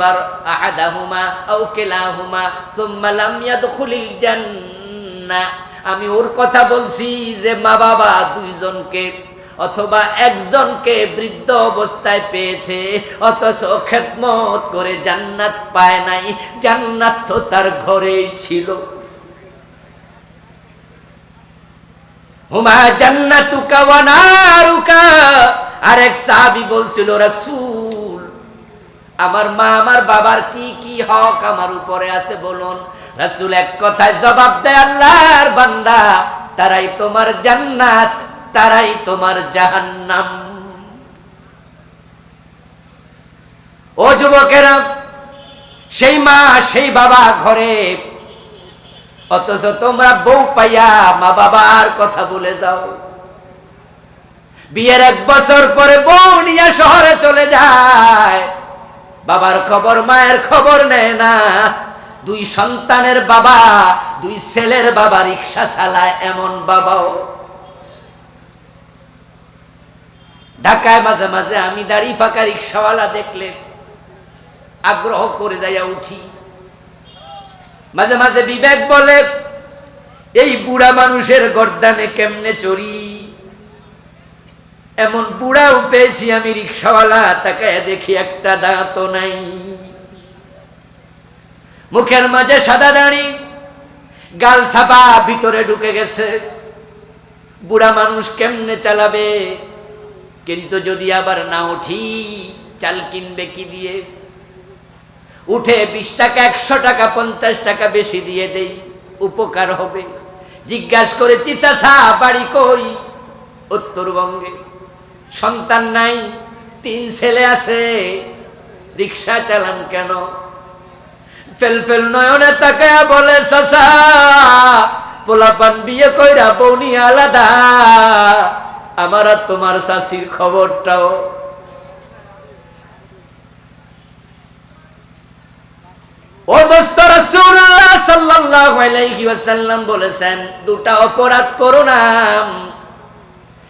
বার আহাদাহুমা আও কিলাহুমা ইয়াদখুলিল জান্নাহ আমি ওর কথা বলছি যে মা বাবা দুইজনকে অথবা একজনকে বৃদ্ধ অবস্থায় পেয়েছে, অথচ খেদমত করে জান্নাত পায় নাই। জান্নাত তো তার ঘরেই ছিল। হুমা জান্নাতুকা ওয়া নারুকা। আরেক সাহাবী বলছিল, রাসূল আমার মা, আমার বাবার কি কি হক আমার উপরে আছে বলুন। রাসূল এক কথায় জবাব দেয়, আল্লাহর বান্দা, তারাই তোমার জান্নাত, তারাই তোমার জাহান্নাম। ও যুবকেরা, সেই মা, সেই বাবা ঘরে, অথচ তোমরা বউ পাইয়া মা বাবার কথা বলে যাও। বিয়ের এক বছর পরে বউ নিয়ে শহরে চলে যায়। বাবার খবর, মায়ের খবর নেয় না। দুই সন্তানের বাবা, দুই ছেলের বাবা রিক্সা চালায় এমন বাবাও। ঢাকায় মাঝে মাঝে আমি দাড়ি ফাঁকা রিক্সাওয়ালা দেখলে আগ্রহ করে যাইয়া উঠি। মাঝে মাঝে বিবেক বলে, এই বুড়া মানুষের গর্দানে কেমনে চড়ি? এমন বুড়াও পেয়েছি আমি রিক্সাওয়ালা, তাকে দেখি একটা দাঁতও নাই। মুখের মাঝে সাদা দাঁড়ি, গাল সাপা ভিতরে ঢুকে গেছে। বুড়া মানুষ কেমনে চালাবে? কিন্তু যদি আবার না উঠি, চাল কিনবে কি দিয়ে? উঠে বিশ টাকা, একশো টাকা, পঞ্চাশ টাকা বেশি দিয়ে দেই, উপকার হবে। জিজ্ঞাসা করে চিচাসা বাড়ি কই? উত্তরবঙ্গে। সন্তান নাই, তিন ছেলে আছে, রিক্সা চালান কেন? ফেল ফেল নয়নে তাকায়া বলে সাসা পোলাপান বিয়ে কইরা বৌনি আলাদা। আমার আর তোমার শাশির খবরটাও। ও দোস্ত রাসূলুল্লাহ সাল্লাল্লাহু বলেছেন, দুটা অপরাধ করো না।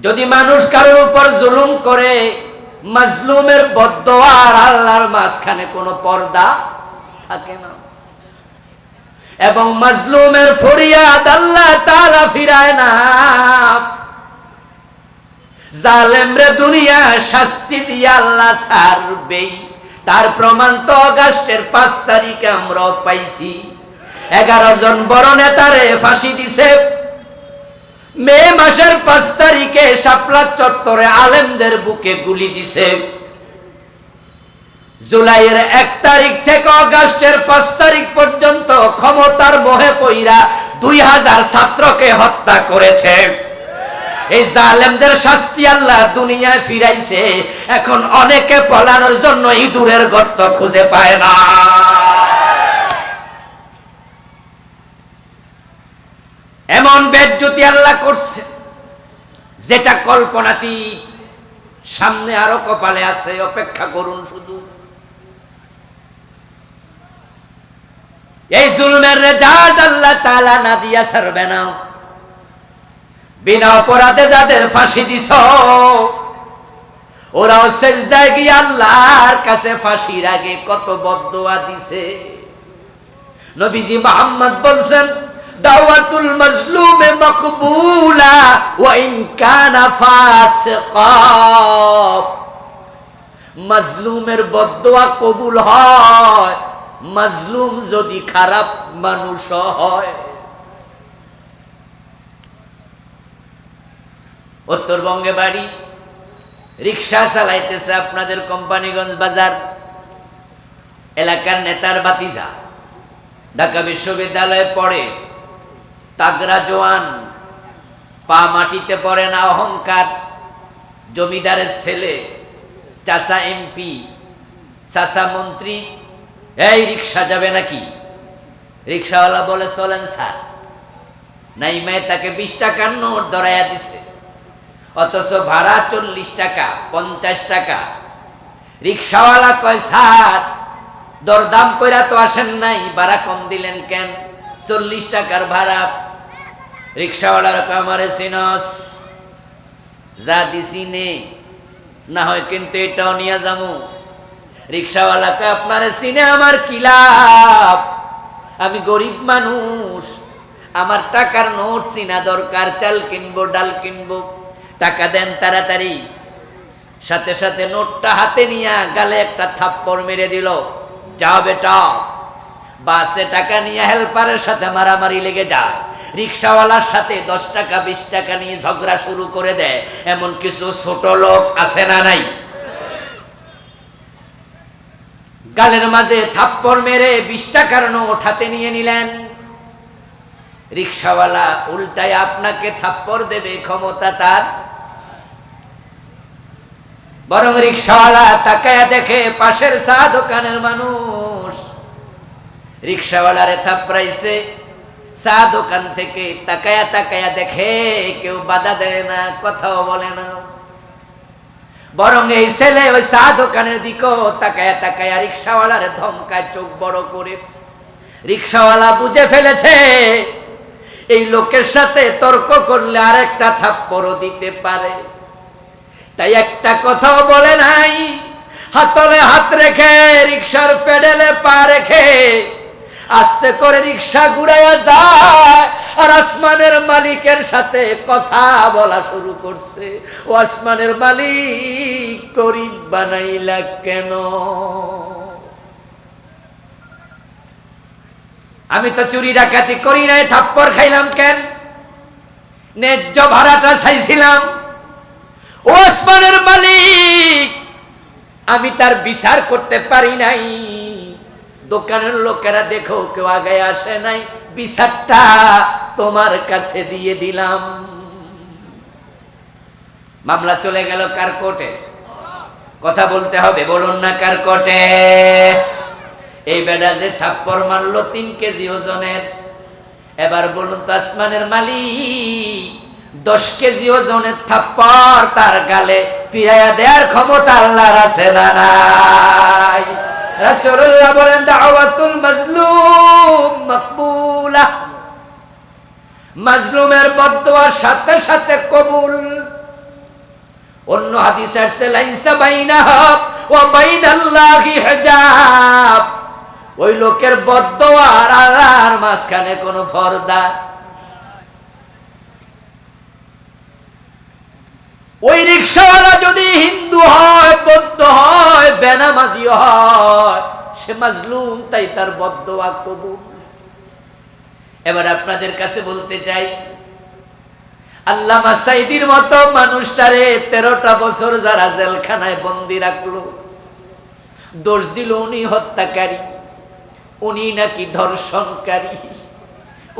যদি মানুষ কারোর উপর জুলুম করে, মাজলুমের বদ্ধ আর আল্লাহর মাঝখানে কোনো পর্দা থাকে না। এবং মাজলুমের ফরিয়াদ আল্লাহ তাআলা ফিরায় না। জালেম রে দুনিয়া শাস্তি দিয়ে আল্লাহ ছাড়বেই। তার প্রমাণ তো অগাস্টের পাঁচ তারিখে আমরা পাইছি। এগারো জন বড় নেতারে ফাঁসি দিছে। মে মাসের পাঁচ তারিখে শাপলা চত্বরে আলেমদের বুকে গুলি দিছে। জুলাইয়ের এক তারিখ থেকে অগাস্টের পাঁচ তারিখ পর্যন্ত ক্ষমতার মোহে পইরা দুই হাজার ছাত্রকে হত্যা করেছে। এই জালেমদের শাস্তি আল্লাহ দুনিয়ায় ফিরাইছে। এখন অনেকে পলানোর জন্য ইঁদুরের গর্ত খুঁজে পায় না। এমন বেজ্জতি আল্লাহ করছে। যেটা কল্পনাতীত সামনে আরও কপালে আছে, অপেক্ষা করুন শুধু। এই জুলমের রেজাল্ট আল্লাহ তাআলা না দিয়া ছাড়বে না। বিনা অপরাধে যাদের ফাঁসি দিছ, ওরাও সেজদায় গিয়ে আল্লাহর কাছে ফাঁসির আগে কত বদদোয়া দিছে। নবীজি মোহাম্মদ বলছেন দাওয়াতুল মাজলুমে মকবুলা ওয়া ইন কানা ফাসিকা। মাজলুমের বদদোয়া কবুল হয়, মাজলুম যদি খারাপ মানুষ হয়। উত্তরবঙ্গে বাড়ি, রিক্সা চালাইতেছে আপনাদের কোম্পানিগঞ্জ বাজার। এলাকার নেতার বাতিজা ঢাকা বিশ্ববিদ্যালয়ে পড়ে। তাগরা জোয়ান, পা মাটিতে পড়ে না অহংকার। জমিদারের ছেলে, চাষা এমপি, চাষা মন্ত্রী, এই রিক্সা যাবে নাকি? রিক্সাওয়ালা বলে, চলেন স্যার। নাই মেয়ে তাকে বিশ টাকার নোট ধরাইয়া দিছে। অথচ ভাড়া চল্লিশ টাকা, পঞ্চাশ টাকা। রিক্সাওয়ালা কয়, স্যার, দরদাম কইরা তো আসেন নাই, ভাড়া কম দিলেন কেন? চল্লিশ টাকার ভাড়া রিক্সাওয়ালার কয় আমারে সিনস যা দিছি নে, না হয় কিন্তু এটাও নিয়ে যাব। রিক্সাওয়ালাকে আপনার সিনে আমার কি লাভ? আমি গরিব মানুষ, আমার টাকার নোট সিনা দরকার, চাল কিনবো, ডাল কিনবো। টাকা দেন তাড়াতাড়ি। সাথে সাথে নোটটা হাতে নিয়ে গালে একটা থাপ্পড় মেরে দিল। যাও বেটা, বাসে টাকা নিয়ে হেল্পারের সাথে মারামারি লেগে যায়। রিক্সাওয়ালার সাথে দশ টাকা, বিশ টাকা নিয়ে ঝগড়া শুরু করে দেয়। এমন কিছু ছোট লোক আছে না নাই? গালের মাঝে থাপ্পড় মেরে বিশ টাকার নোট হাতে নিয়ে নিলেন। রিক্সাওয়ালা উল্টায় আপনাকে থাপ্পড় দেবে, ক্ষমতা তার। বরং রিক্সাওয়ালা তাকায়া দেখে পাশের চা দোকানের মানুষ। রিক্সাওয়ালারে থাপড়াইছে। চা দোকান থেকে তাকায়া তাকায়া দেখে কেউ বাধা দেয় না, কথাও বলে না। বরং এই ছেলে ওই চা দোকানের দিকেও তাকায়া তাকায়া রিক্সাওয়ালার ধমকায় চোখ বড় করে। রিক্সাওয়ালা বুঝে ফেলেছে, এই লোকের সাথে তর্ক করলে আরেকটা থাপ্পড়ও দিতে পারে। তাই একটা কথাও বলে নাই, হাতলে হাত রেখে রিক্সার পেডেলে পা রেখে আস্তে করে রিক্সা ঘুরাইয়া যায় আর আসমানের মালিকের সাথে কথা বলা শুরু করছে। ও আসমানের মালিক গরিব বানাইলা কেন? আমি তো চুরি ডাকাতি করি নাই থাপ্পড় খাইলাম কেন? ন্যায্য ভাড়াটা চাইছিলাম। ও আসমানের মালিক, আমি তার বিচার করতে পারি নাই। দোকানের লোকেরা দেখো কেউ আগে আসে নাই, বিচারটা তোমার কাছে দিয়ে দিলাম। মামলা চলে গেল কার কোর্টে? কথা বলতে হবে, বলুন না কার কোর্টে? এই বেড়া যে থাপ্পড় মারলো তিন কেজি ওজনের, এবার বলুন তো আসমানের মালিক, দশ কেজি ওজনের থাপ্পড় তার গালে ফিরাইয়া দেওয়ার ক্ষমতা আল্লাহর আছে না নাই? রাসূলুল্লাহ বলেন, দাওয়াতুল মাজলুম মাকবুলা। মাজলুমের বদদোয়ার সাথে সাথে কবুল। অন্য লাইসা বাইনাল্লাহি হিজাব। ওই লোকের বদদোয়া আর মাঝখানে কোনো পর্দা ওই রিক্সাওয়ালা যদি হিন্দু হয় হয় হয়। সে মাজলুম, তাই তার বদদোয়া কবুল। এবার আপনাদের কাছে বলতে চাই, আল্লামা সাইদির মতো মানুষটারে তেরোটা বছর যারা জেলখানায় বন্দি রাখল, দোষ দিল উনি হত্যাকারী, উনি নাকি ধর্ষণকারী,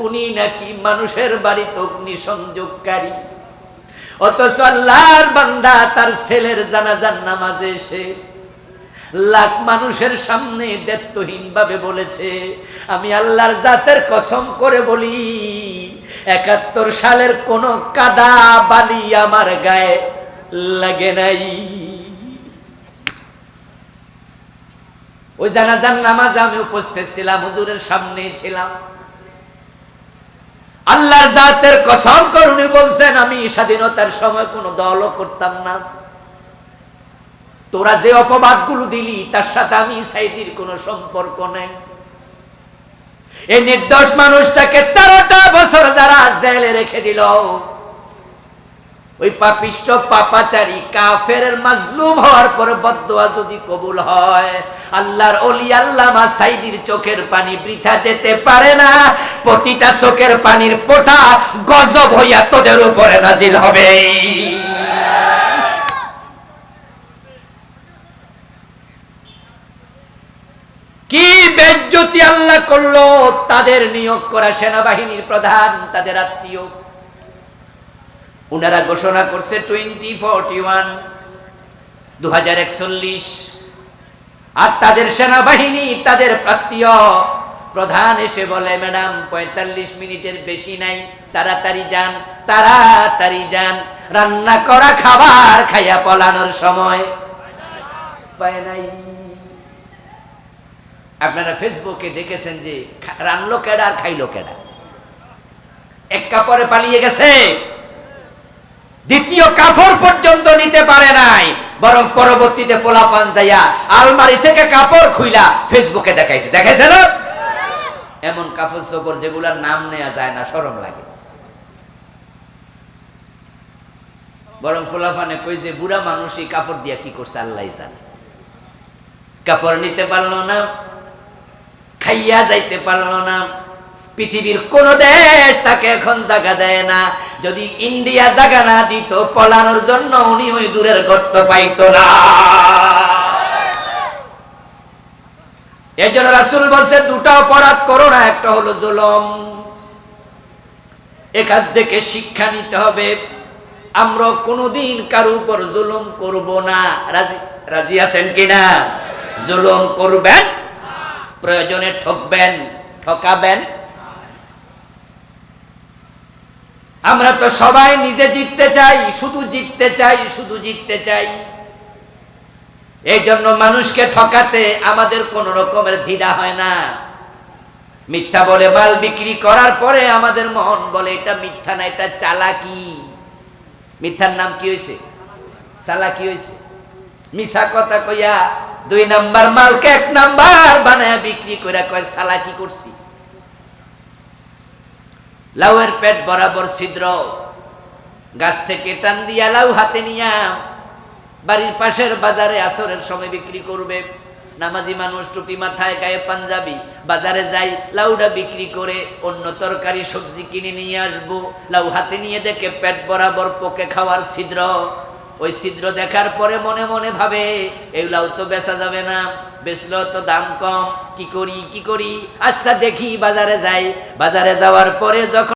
উনি নাকি মানুষের বাড়িতে অগ্নি সংযোগকারী অথচ আল্লাহর বান্দা তার ছেলের জানাজার নামাজে এসে লাখ মানুষের সামনে দায়িত্বহীন ভাবে বলেছে, আমি আল্লাহর জাতের কসম করে বলি, একাত্তর সালের কোন কাদা বালি আমার গায়ে লাগে নাই। ওই জানাজার নামাজ আমি উপস্থিত ছিলাম, হুজুরের সামনে ছিলাম। আল্লাহর জাতের কসম করুনি বলছেন, আমি স্বাধীনতার সময় কোনো দলও করতাম না। তোরা যে অপবাদগুলো দিলি, তার সাথে আমি সাইদির কোনো সম্পর্ক নেই। এই নির্দোষ মানুষটাকে তেরোটা বছর যারা জেলে রেখে দিল, ওই পাপিষ্ট পাপাচারী কাফের মাজলুম হওয়ার পরে বদোয়া যদি কবুল হয়, আল্লাহর অলি আল্লামা সাইদির চোখের পানি বৃথা যেতে পারে না, প্রতিটা চোখের পানির পোটা গজব হইয়া তোদের উপরে নাজিল হবে কি বেজ্জতি আল্লাহ করল, তাদের নিয়োগ করা সেনাবাহিনীর প্রধান, তাদের আত্মীয়। উনারা ঘোষণা করছে টোয়েন্টি ফোরটি ওয়ান দু হাজার একচল্লিশ। আর তাদের সেনাবাহিনী, তাদের প্রাত্তীয় প্রধান এসে বলে, ম্যাডাম, পঁয়তাল্লিশ মিনিটের বেশি নাই, তাড়াতাড়ি যান তাড়াতাড়ি যান। রান্না করা, খাবার খাইয়া পলানোর সময়। পায় নাই। আপনারা ফেসবুকে দেখেছেন যে রানলো কেডা আর খাইলো কেডা? এক কাপড়ে পালিয়ে গেছে। দ্বিতীয় কাপড় পর্যন্ত নিতে পারে নাই। বরং পরবর্তীতে পোলাপান যাইয়া আলমারি থেকে কাপড় খুইলা ফেসবুকে দেখাইছে। দেখাইছে না? এমন কাপড় চোপড় যেগুলার নাম নেওয়া যায় না, সরম লাগে। বরং পোলাপানে কই যে বুড়া মানুষই কাপড় দিয়া কি করছে আল্লাহ জানে। কাপড় নিতে পারল না খাইয়া যাইতে পারল না। পৃথিবীর কোন দেশ তাকে এখন জায়গা দেয় না। যদি ইন্ডিয়া জায়গা না দিত, পলানোর জন্য উনি ওই দূরের গর্ত পাইতো না। এই জন্য রাসুল বলছে, দুটা অপরাধ করো না, একটা হলো জুলম। এখান থেকে শিক্ষা নিতে হবে, আমরা কোনোদিন কারও উপর জুলুম করব না। রাজি রাজি আছেন কিনা? জুলুম করবেন প্রয়োজনে ঠকবেন, ঠকাবেন? আমরা তো সবাই নিজে জিততে চাই, শুধু জিততে চাই, শুধু জিততে চাই। এই জন্য মানুষকে ঠকাতে আমাদের কোন রকমের দ্বিধা হয় না। মিথ্যা বলে মাল বিক্রি করার পরে আমাদের মন বলে, এটা মিথ্যা না, এটা চালাকি। মিথ্যার নাম কি হয়েছে চালাকি হয়েছে মিশা কথা কইয়া দুই নাম্বার মালকে এক নাম্বার বানায় বিক্রি করে কয় চালাকি করছি? লাউয়ের পেট বরাবর ছিদ্র। গাছ থেকে টান দিয়া লাউ হাতে নিয়া বাড়ির পাশের বাজারে আসরের সময় বিক্রি করবে। নামাজি মানুষ টুপি মাথায় গায়ে পাঞ্জাবি। বাজারে যাই লাউটা বিক্রি করে অন্য তরকারি, সবজি কিনে নিয়ে আসব। লাউ হাতে নিয়ে দেখে পেট বরাবর পোকে খাওয়ার ছিদ্র। ওই ছিদ্র দেখার পরে মনে মনে ভাবে, এগুলাও তো বেচা যাবে না বেচলো তো দাম কম, কি করি কি করি? আচ্ছা দেখি বাজারে যাই। বাজারে যাওয়ার পরে যখন